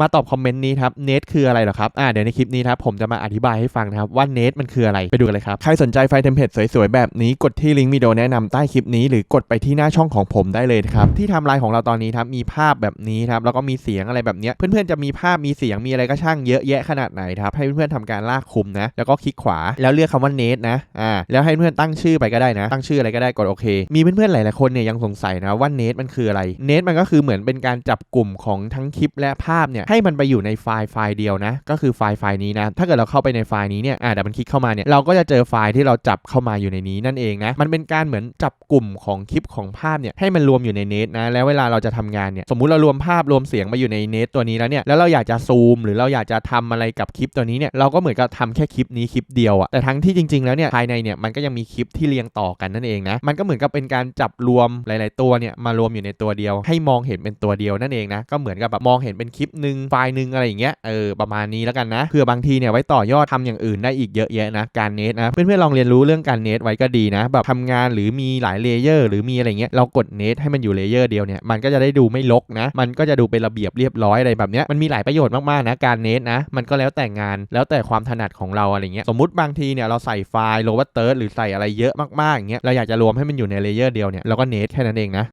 มาตอบคอมเมนต์นี้ครับเนทคืออะไรหรอครับ อ่าเดี๋ยวในคลิปนี้ครับผมจะมาอธิบายให้ฟังนะครับว่าเนทมันคืออะไรไปดูกันเลยครับ ใครสนใจไฟเทมเพลตสวยๆ แบบนี้กดที่ลิงก์วิดีโอแนะนำใต้คลิปนี้หรือกดไปที่หน้าช่องของผมได้เลยครับ ที่ทำลายของเราตอนนี้ครับมีภาพแบบนี้ครับแล้วก็มีเสียงอะไรแบบเนี้ยเพื่อนๆจะมีภาพมีเสียงมีอะไรก็ช่างเยอะแยะขนาดไหนครับให้เพื่อนๆทำการลากคุมนะแล้วก็คลิกขวาแล้วเลือกคำว่าเนทนะอ่าแล้วให้เพื่อนตั้งชื่อไปก็ได้นะ ตั้งชื่ออะไรก็ได้กดโอเค มีเพื่อนๆหลายๆคนเนี่ยยังสงสัยนะว่าเนทมันคืออะไรเนทมันก็คือเหมือนเป็นการจับกลุ่มของทั้งคลิปและภาพเนี่ยให้มันไปอยู่ในไฟล์ไฟล์เดียวนะ ก็คือไฟล์ไฟล์นี้นะ ถ้าเกิดเราเข้าไปในไฟล์นี้เนี่ยอ่าเดี๋ยวมันคลิกเข้ามาเนี่ยเราก็จะเจอไฟล์ที่เราจับเข้ามาอยู่ในนี้นั่นเองนะมันเป็นการเหมือนจับกลุ่มของคลิปของภาพเนี่ยให้มันรวมอยู่ในเนทนะแล้วเวลาเราจะทำงานเนี่ยสมมุติเรารวมภาพรวมเสียงมาอยู่ในเนทตัวนี้แล้วเนี่ยแล้วเราอยากจะซูม หรือเราอยากจะทำอะไรกับคลิปตัวนี้เนี่ยเราก็เหมือนกับทำแค่คลิปนี้คลิปเดียวอะแต่ทั้งที่จริง ๆ แล้วเนี่ยภายในเนี่ยมันก็ยังมีคลิปที่เรียงต่อกันนั่นเองนะมันก็เหมือนกับเป็นการจับรวมหลาย ๆ ตัวเนี่ยมารวมอยู่ในตัวเดียว ให้มองเห็นเป็นตัวเดียวนั่นเองนะก็เหมือนกับแบบมองเห็นเป็นคลิปหนึ่งไฟล์หนึ่งอะไรอย่างเงี้ยเออประมาณนี้แล้วกันนะเพื่อบางทีเนี่ยไว้ต่อยอดทำอย่างอื่นได้อีกเยอะแยะนะการเนทนะเพื่อนๆลองเรียนรู้เรื่องการเนทไว้ก็ดีนะแบบทำงานหรือมีหลายเลเยอร์หรือมีอะไรเงี้ยเรากดเนทให้มันอยู่เลเยอร์เดียวเนี่ยมันก็จะได้ดูไม่ลกนะ มันก็จะดูเป็นระเบียบเรียบร้อยอะไรแบบเนี้ยมันมีหลายประโยชน์มากๆนะการเนทนะมันก็แล้วแต่งานแล้วแต่ความถนัดของเราอะไรเงี้ยสมมติบางทีเนี่ยเราใส่ไฟล์โลวัตเตอร์หรือใส่อะไรเยอะมากๆอย่างเงี้ยเราอยากจะรวมให้มันอยู่ในเลเยอร์เดียวเนี่ยเราก็เนทแค่นั้นเองนะ